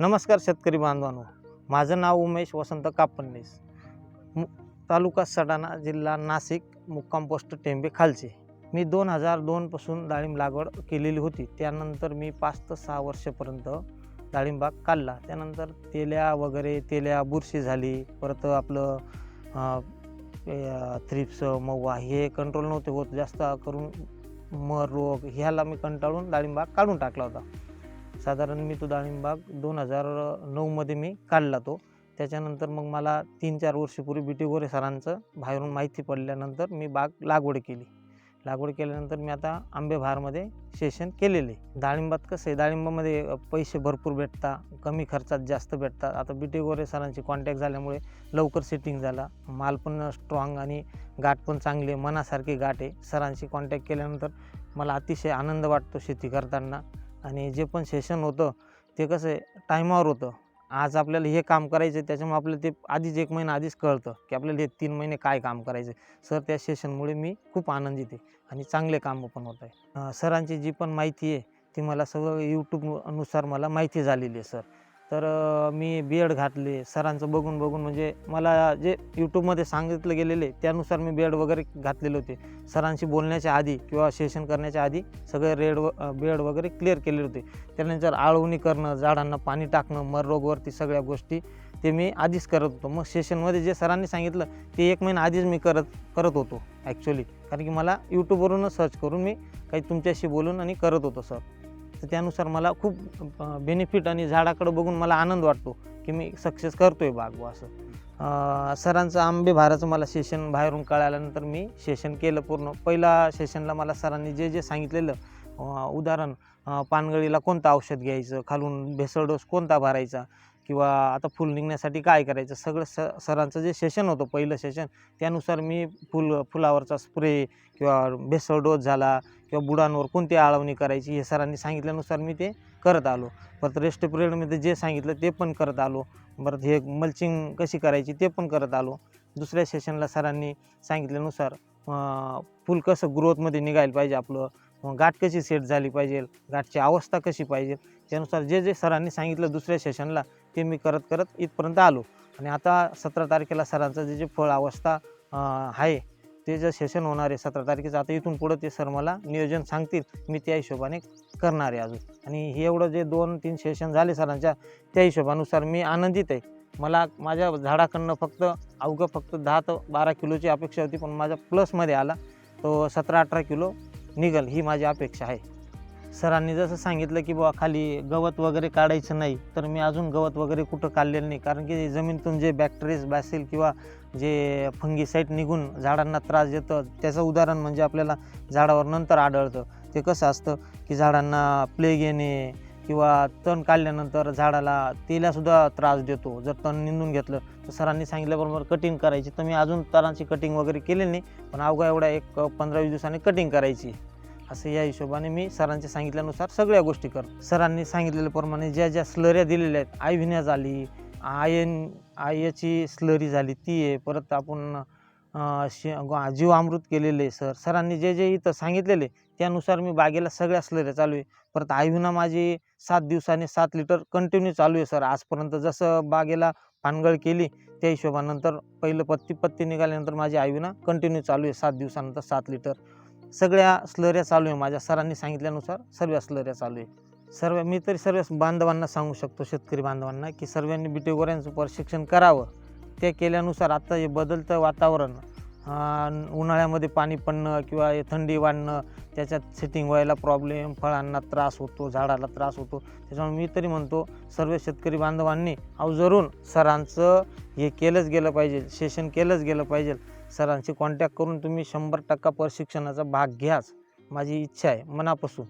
नमस्कार शेतकरी बांधवांनो. माझं नाव उमेश वसंत कापन्नेस मु तालुका सडाणा जिल्हा नाशिक मुक्काम पोस्ट टेंबे खालचे. मी दोन हजार दोनपासून डाळिंब लागवड केलेली होती. त्यानंतर मी पाच ते सहा वर्षापर्यंत डाळिंबाग काढला. त्यानंतर तेल्या वगैरे तेल्या बुरशी झाली. परत आपलं थ्रिप्स मवा हे कंट्रोल नव्हते होत. जास्त करून मर रोग ह्याला मी कंटाळून डाळिंबाग काढून टाकला होता. साधारण मी तो डाळिंबाग दोन हजार नऊमध्ये मी काढला तो. त्याच्यानंतर मग मला तीन चार वर्षपूर्वी बी टी गोरे सरांचं बाहेरून माहिती पडल्यानंतर मी बाग लागवड केली. लागवड केल्यानंतर मी आता आंबेबहारमध्ये सेशन केलेले. डाळिंबात कसं आहे डाळिंबामध्ये पैसे भरपूर भेटतात कमी खर्चात जास्त भेटतात. आता बी टी गोरे सरांची कॉन्टॅक्ट झाल्यामुळे लवकर सेटिंग झाला. माल पण स्ट्रॉंग आणि गाठ पण चांगले मनासारखी गाठ आहे. सरांशी कॉन्टॅक्ट केल्यानंतर मला अतिशय आनंद वाटतो शेती करताना. आणि जे पण सेशन होतं ते कसं आहे टायमावर होतं. आज आपल्याला हे काम करायचं आहे त्याच्यामुळे आपल्याला ते आधीच एक महिना आधीच कळतं की आपल्याला हे तीन महिने काय काम करायचं आहे सर त्या सेशनमुळे मी खूप आनंदित आहे आणि चांगले कामं पण होत आहे. सरांची जी पण माहिती आहे ती मला सगळं यूट्यूबनुसार मला माहिती झालेली आहे सर तर मी बी एड घातले. सरांचं बघून बघून म्हणजे मला जे यूट्यूबमध्ये सांगितलं गेलेले त्यानुसार मी बी एड वगैरे घातलेले होते. सरांशी बोलण्याच्या आधी किंवा सेशन करण्याच्या आधी सगळे रेड व बेड वगैरे क्लिअर केलेले होते. त्यानंतर आळवणी करणं झाडांना पाणी टाकणं मर रोगवरती सगळ्या गोष्टी ते मी आधीच करत होतो. मग सेशनमध्ये जे सरांनी सांगितलं ते एक महिना आधीच मी करत करत होतो ॲक्च्युली कारण की मला यूट्यूबवरूनच सर्च करून मी काही तुमच्याशी बोलून आणि करत होतो सर तर त्यानुसार मला खूप बेनिफिट आणि झाडाकडं बघून मला आनंद वाटतो की मी सक्सेस करतो आहे बाग असं. सरांचं आंबे भाराचं मला सेशन बाहेरून कळाल्यानंतर मी सेशन केलं पूर्ण. पहिला सेशनला मला सरांनी जे जे सांगितलेलं उदाहरण पानगळीला कोणतं औषध घ्यायचं? खालून भेसळ डोस कोणता भरायचा? किंवा आता फुल निघण्यासाठी काय करायचं? सगळं स सरांचं जे सेशन होतं पहिलं सेशन त्यानुसार मी फुल फुलावरचा स्प्रे किंवा भेसळ डोस झाला किंवा बुडांवर कोणती आळवणी करायची हे सरांनी सांगितल्यानुसार मी ते करत आलो. परत रेस्ट पिरियडमध्ये जे सांगितलं ते पण करत आलो. परत हे मल्चिंग कशी करायची ते पण करत आलो. दुसऱ्या सेशनला सरांनी सांगितल्यानुसार फुल कसं ग्रोथमध्ये निघायला पाहिजे आपलं. मग गाठ कशी सेट झाली पाहिजे? गाठची अवस्था कशी पाहिजे? त्यानुसार जे जे सरांनी सांगितलं दुसऱ्या सेशनला ते मी करत करत इथपर्यंत आलो. आणि आता सतरा तारखेला सरांचं जे जे फळ अवस्था आहे ते जे सेशन होणार आहे सतरा तारखेचं आता इथून पुढं ते सर मला नियोजन सांगतील. मी त्या हिशोबाने करणार आहे अजून. आणि हे एवढं जे दोन तीन सेशन झाले सरांच्या त्या हिशोबानुसार मी आनंदित आहे. मला माझ्या झाडाकडनं फक्त अवघं फक्त दहा ते बारा किलोची अपेक्षा होती पण माझ्या प्लसमध्ये आला. तो सतरा अठरा किलो निघल ही माझी अपेक्षा आहे. सरांनी जसं सांगितलं की बुवा खाली गवत वगैरे काढायचं नाही तर मी अजून गवत वगैरे कुठं काढलेलं नाही. कारण की जमिनीतून जे बॅक्टेरियस बॅसिल किंवा जे फंगीसाईट निघून झाडांना त्रास देतं त्याचं उदाहरण म्हणजे आपल्याला झाडावर नंतर आढळतं. ते कसं असतं की झाडांना प्लेग येणे किंवा तण काढल्यानंतर झाडाला तेलासुद्धा त्रास देतो. जर तण निंदून घेतलं तर सरांनी सांगितल्याबरोबर कटिंग करायची. तर मी अजून तणांची कटिंग वगैरे केलेली नाही पण अवघा एवढ्या एक पंधरा वीस दिवसांनी कटिंग करायची. असं या हिशोबाने मी सरांच्या सांगितल्यानुसार सगळ्या गोष्टी करतो सरांनी सांगितलेल्याप्रमाणे ज्या ज्या स्लऱ्या दिलेल्या आहेत आयव्हिन्या झाली आयन आयची स्लरी झाली ती आहे. परत आपण अं, शे जीवामृत केलेले आहे सर. सरांनी जे जे इथं सांगितलेले त्यानुसार मी बागेला सगळ्या स्लऱ्या चालू आहे. परत आयव्हिना माझी सात दिवसाने सात लिटर कंटिन्यू चालू आहे सर. आजपर्यंत जसं बागेला पानगळ केली त्या हिशोबानंतर पहिलं पत्ती पत्ती निघाल्यानंतर माझी आयव्हिना कंटिन्यू चालू आहे सात दिवसानंतर सात लिटर सगळ्या स्लऱ्या चालू आहे माझ्या सरांनी सांगितल्यानुसार सर्व स्लऱ्या चालू आहे. सर्व मी तरी सर्व बांधवांना सांगू शकतो शेतकरी बांधवांना की सर्वांनी बिटेगोऱ्यांचं प्रशिक्षण करावं. ते केल्यानुसार आता हे बदलतं वातावरण. उन्हाळ्यामध्ये पाणी पडणं किंवा हे थंडी वाढणं त्याच्यात सेटिंग व्हायला प्रॉब्लेम फळांना त्रास होतो झाडाला त्रास होतो. त्याच्यामुळे मी तरी म्हणतो सर्व शेतकरी बांधवांनी अवजरून सरांचं हे केलंच गेलं पाहिजे सेशन केलंच गेलं पाहिजे. सरांशी कॉन्टॅक्ट करून तुम्ही शंभर टक्का प्रशिक्षणाचा भाग घ्याच. माझी इच्छा आहे. मनापासून.